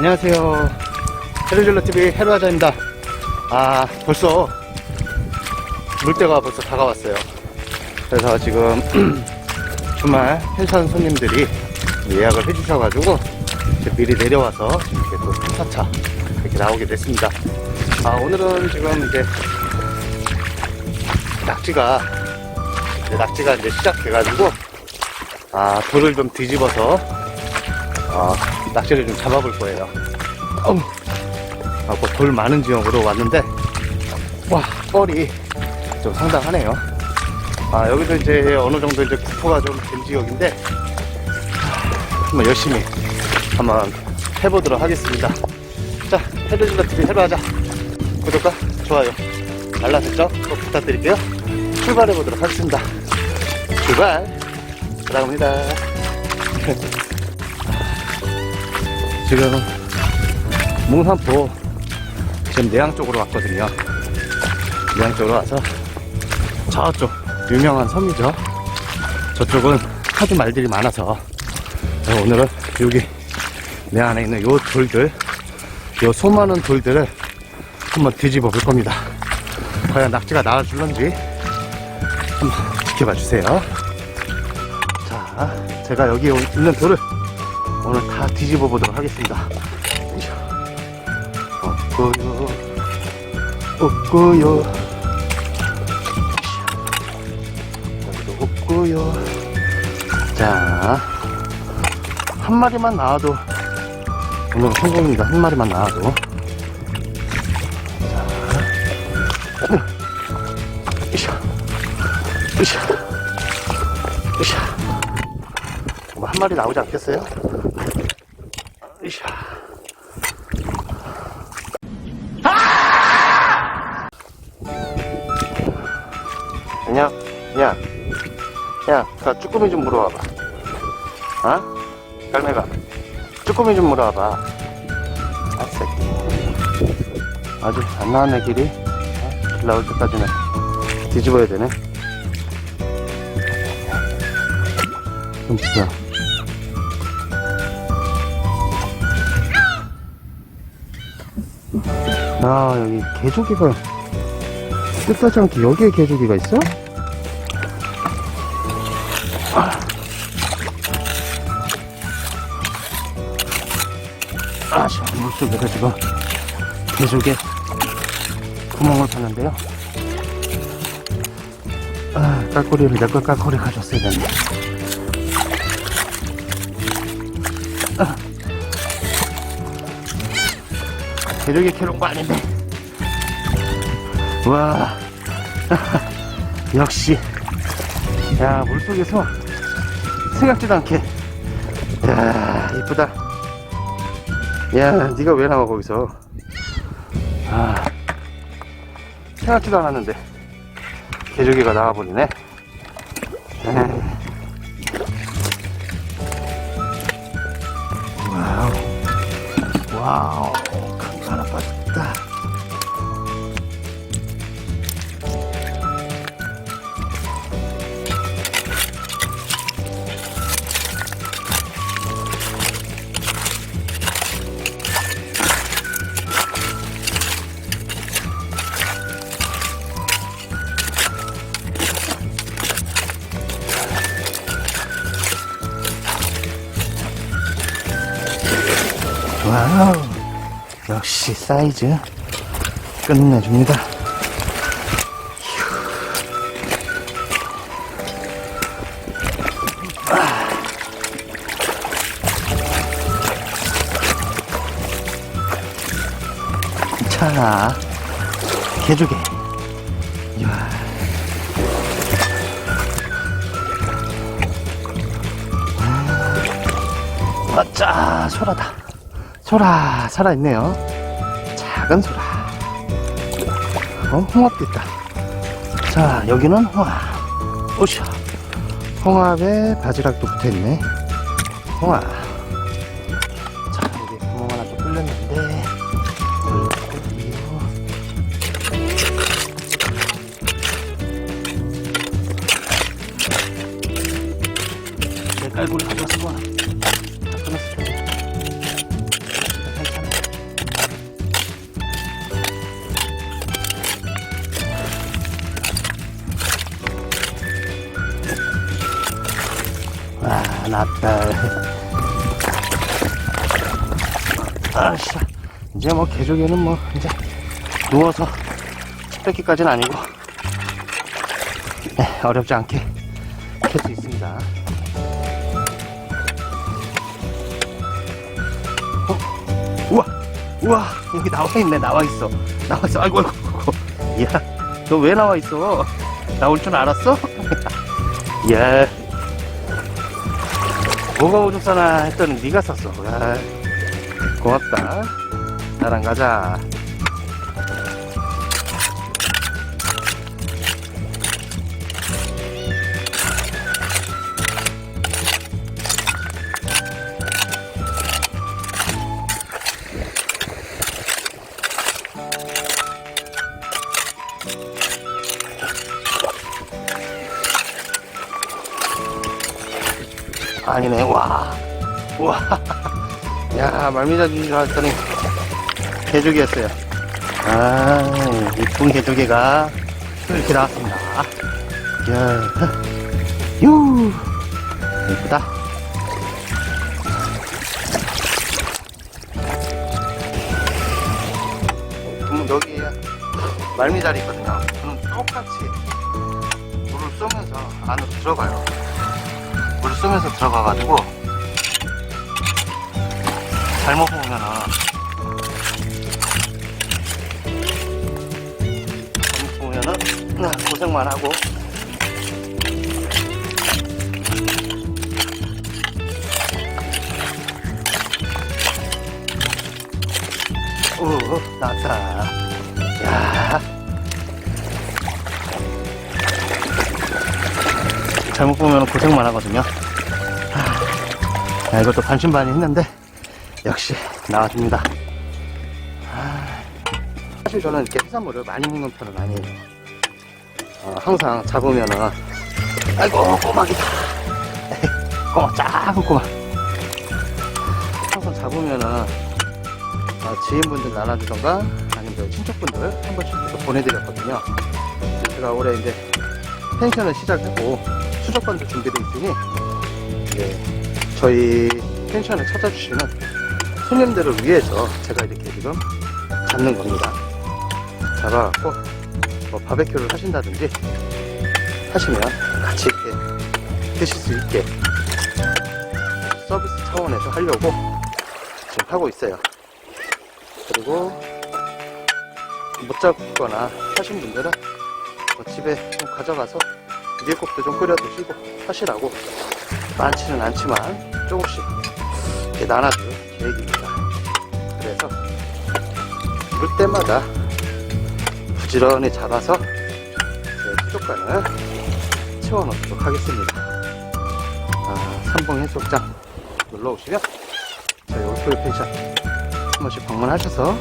안녕하세요. 헤르질러TV 헤르하자입니다. 아, 벌써 물때가 벌써 다가왔어요. 그래서 지금 주말 펜션 손님들이 예약을 해주셔가지고 미리 내려와서 이렇게 또 차차 이렇게 나오게 됐습니다. 아, 오늘은 지금 이제 낙지가 이제 낙지가 이제 시작돼가지고 아, 돌을 좀 뒤집어서 아, 낚시를 좀 잡아볼 거예요. 어우, 아, 뭐돌 많은 지역으로 왔는데, 와, 뻘이 좀 상당하네요. 아, 여기도 이제 어느 정도 이제 구포가 좀 된 지역인데, 한번 열심히 한번 해보도록 하겠습니다. 자, 헤드질러 TV 해봐자. 구독과 좋아요, 알람 설정 꼭 부탁드릴게요. 출발해보도록 하겠습니다. 출발! 사랑합니다. 지금 몽산포 지금 내양 쪽으로 왔거든요. 내양 쪽으로 와서 저쪽 유명한 섬이죠. 저쪽은 하도 말들이 많아서 오늘은 여기 내 안에 있는 요 돌들, 요 수많은 돌들을 한번 뒤집어 볼 겁니다. 과연 낙지가 나와줄런지 한번 지켜봐 주세요. 자, 제가 여기 있는 돌을 오늘 다 뒤집어 보도록 하겠습니다. 없고요, 없고요. 여기도 없고요. 자, 한 마리만 나와도 오늘 성공입니다. 한 마리만 나와도. 자, 이샤, 이샤, 이샤. 뭐한 마리 나오지 않겠어요? 이샤. 야, 야, 야, 자, 쭈꾸미 좀 물어와봐. 어? 갈매가. 쭈꾸미 좀 물어와봐. 아, 새끼. 아주 안 나왔네, 길이. 어? 길 나올 때까지는 뒤집어야 되네. 좀 보자. 아, 여기 개조기가 뜻하지 않게 여기에 개조기가 있어? 아, 씨, 물속에서 지금 개조개 구멍을 파는데요. 아, 깔꼬리를 내걸 깔꼬리 가졌어야 되는데. 개조개 캐놓은 거 아닌데. 와, 역시. 야, 물속에서 생각지도 않게. 야, 이쁘다. 야, 네가 왜 나와, 거기서. 아, 생각지도 않았는데. 개조개가 나와버리네. 에이. 와우. 역시 사이즈 끝내줍니다. 자, 개조개. 이야. 아짜, 소라다. 소라, 살아있네요. 작은 소라. 어, 홍합도 있다. 자, 여기는 홍합. 오샤. 홍합에 바지락도 붙어있네. 홍합. 자, 여기 구멍 하나 또 뚫렸는데. 아, 낫다. 아씨, 이제 뭐 개조개는 뭐 이제 누워서 집 뺏기까지는 아니고 네, 어렵지 않게 캘 수 있습니다. 어? 우와, 우와, 여기 나와 있네, 나와 있어, 나와 있어. 아이고, 아이고, 아이고. 야, 너 왜 나와 있어? 나올 줄 알았어? 야, 뭐가 싸나 했더니 네가 쌌어. 아, 고맙다. 나랑 가자. 아니네, 와. 와. 야, 말미잘인 줄 알았더니, 개조개였어요. 아, 이쁜 개조개가 이렇게 나왔습니다. 야, 유, 예쁘다. 그럼 여기 말미잘이 있거든요. 그럼 똑같이 물을 쏘면서 안으로 들어가요. 쏘면서 들어가가지고 잘못 보면은 잘못 보면은 아, 고생만 하고. 오 나왔다 야. 잘못 보면 고생만 하거든요 아, 이것도 반신반의 했는데 역시 나와줍니다. 아, 사실 저는 이렇게 해산물을 많이 먹는 편은 아니에요. 어, 항상 잡으면은 아이고 꼬막이다. 꼬막 작은 꼬막. 항상 잡으면은 어, 지인분들 나눠주던가 아니면 친척분들 한 번씩 계속 보내드렸거든요. 제가 올해 이제 펜션을 시작하고 수족관도 준비되어 있으니 이제 저희 펜션을 찾아주시는 손님들을 위해서 제가 이렇게 지금 잡는 겁니다. 잡아갖고 뭐 바베큐를 하신다든지 하시면 같이 이렇게 드실 수 있게 서비스 차원에서 하려고 지금 하고 있어요. 그리고 못 잡거나 하신 분들은 뭐 집에 좀 가져가서 미역국도 좀 끓여 드시고 하시라고 많지는 않지만 조금씩 이렇게 나눠줄 계획입니다. 그래서 물 때마다 부지런히 잡아서 제 수족관을 채워놓도록 하겠습니다. 아, 삼봉 해수욕장 놀러 오시면 저희 올토이 펜션 한 번씩 방문하셔서 어,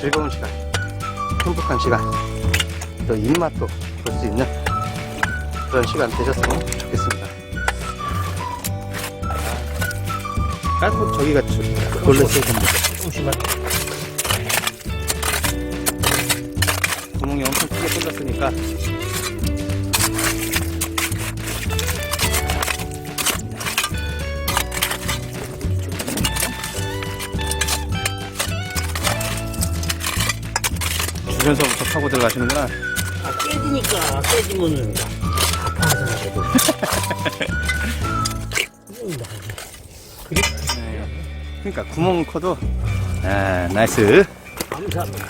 즐거운 시간, 행복한 시간, 또 입맛도 볼 수 있는 그런 시간 되셨으면 좋겠습니다. 깔고 저기가 놀랬을 텐데. 조금씩만 구멍이 엄청 크게 뚫렸으니까. 주변서부터 파고 들어가시는구나. 아, 깨지니까 깨지면은 그러니까 구멍 커도 아, 나이스. 감사합니다.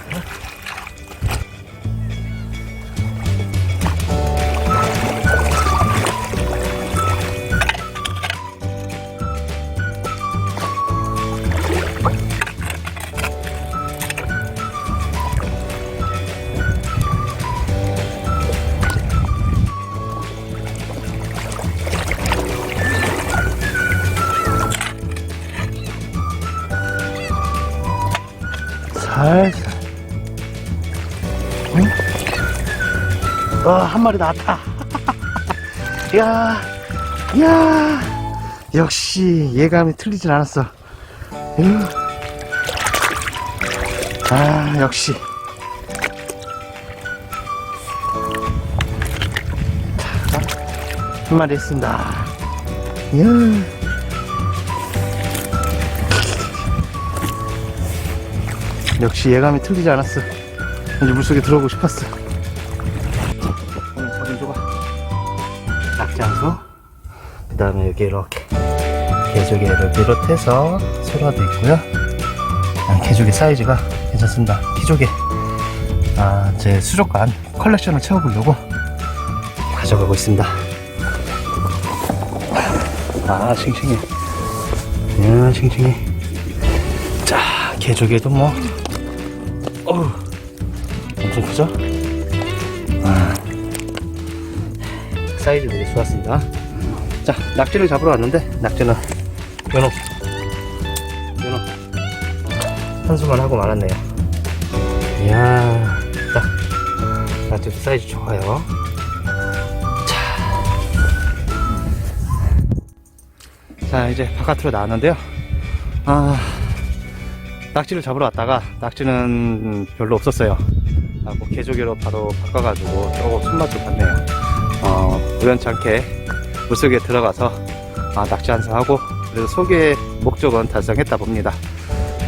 살살. 응? 어, 한 마리 나왔다. 야, 야, 역시 예감이 틀리진 않았어. 으. 아, 역시. 자, 마리 했습니다. 이야. 역시 예감이 틀리지 않았어. 이제 물속에 들어오고 싶었어. 오늘 잡은 조각. 낙장소. 그 다음에 여기 이렇게 개조개를 비롯해서 소라도 있고요. 아, 개조개 사이즈가 괜찮습니다. 키조개. 아, 제 수족관 컬렉션을 채워보려고 가져가고 있습니다. 아, 싱싱해. 야, 싱싱해. 자, 개조개도 뭐, 어우, 엄청 크죠? 아, 사이즈 되게 좋았습니다. 자, 낙지를 잡으러 왔는데, 낙지는 요놈, 요놈, 한수만 하고 말았네요. 이야, 자, 낙지도 사이즈 좋아요. 자 이제 바깥으로 나왔는데요 아 낙지를 잡으러 왔다가 낙지는 별로 없었어요. 아, 뭐 개조개로 바로 바꿔가지고 조금 손맛을 봤네요. 어, 우연찮게 물속에 들어가서 아, 낙지 한상하고 그래서 소개 목적은 달성했다 봅니다.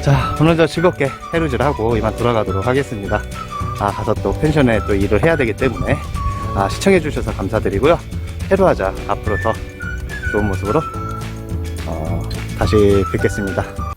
자 오늘도 즐겁게 해루질하고 이만 돌아가도록 하겠습니다. 아 가서 또 펜션에 또 일을 해야 되기 때문에 아, 시청해 주셔서 감사드리고요. 해루하자 앞으로 더 좋은 모습으로 어, 다시 뵙겠습니다.